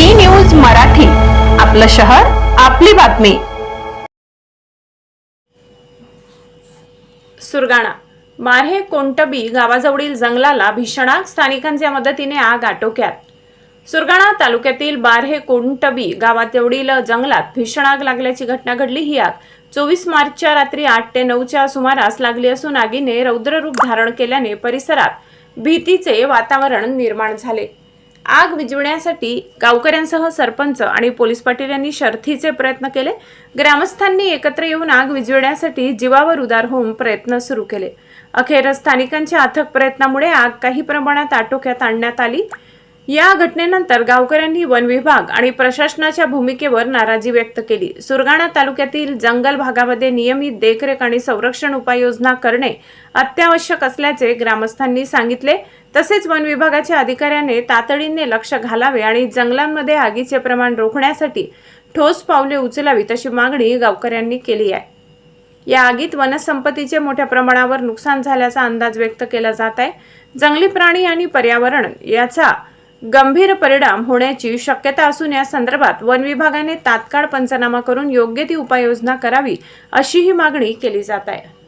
मराठी. आपलं शहर आपली बातमी. सुरगाणा. मार्हे कोंटबी गावाजवळील जंगलाला भीषण आग स्थानिकांच्या मदतीने आग आटोक्यात. सुरगाणा तालुक्यातील बारहे कोंटबी गावाजवळील जंगलात भीषण आग लागल्याची घटना घडली. ही आग चोवीस मार्चच्या रात्री आठ ते नऊच्या सुमारास लागली असून आगीने रौद्ररूप धारण केल्याने परिसरात भीतीचे वातावरण निर्माण झाले. आग विजवण्यासाठी गावकऱ्यांसह सरपंच आणि पोलीस पाटील यांनी शर्थीचे प्रयत्न केले. ग्रामस्थांनी एकत्र येऊन आग विजवण्यासाठी जीवावर उदार होऊन प्रयत्न सुरू केले. अखेर स्थानिकांच्या अथक प्रयत्नामुळे आग काही प्रमाणात आटोक्यात आणण्यात आली. या घटनेनंतर गावकऱ्यांनी वन विभाग आणि प्रशासनाच्या भूमिकेवर नाराजी व्यक्त केली. सुरगाणा तालुक्यातील जंगल भागामध्ये नियमित देखरेख आणि संरक्षण उपाययोजना करणे अत्यावश्यक असल्याचे ग्रामस्थांनी सांगितले. तसेच वन विभागाच्या अधिकाऱ्याने तातडीने लक्ष घालावे आणि जंगलांमध्ये आगीचे प्रमाण रोखण्यासाठी ठोस पावले उचलावीत अशी मागणी गावकऱ्यांनी केली आहे. या आगीत वनसंपत्तीचे मोठ्या प्रमाणावर नुकसान झाल्याचा अंदाज व्यक्त केला जात आहे. जंगली प्राणी आणि पर्यावरण याचा गंभीर परिणाम होण्याची शक्यता असून या संदर्भात वन विभागाने तात्काळ पंचनामा करून योग्य ती उपाययोजना करावी अशीही मागणी केली जात आहे.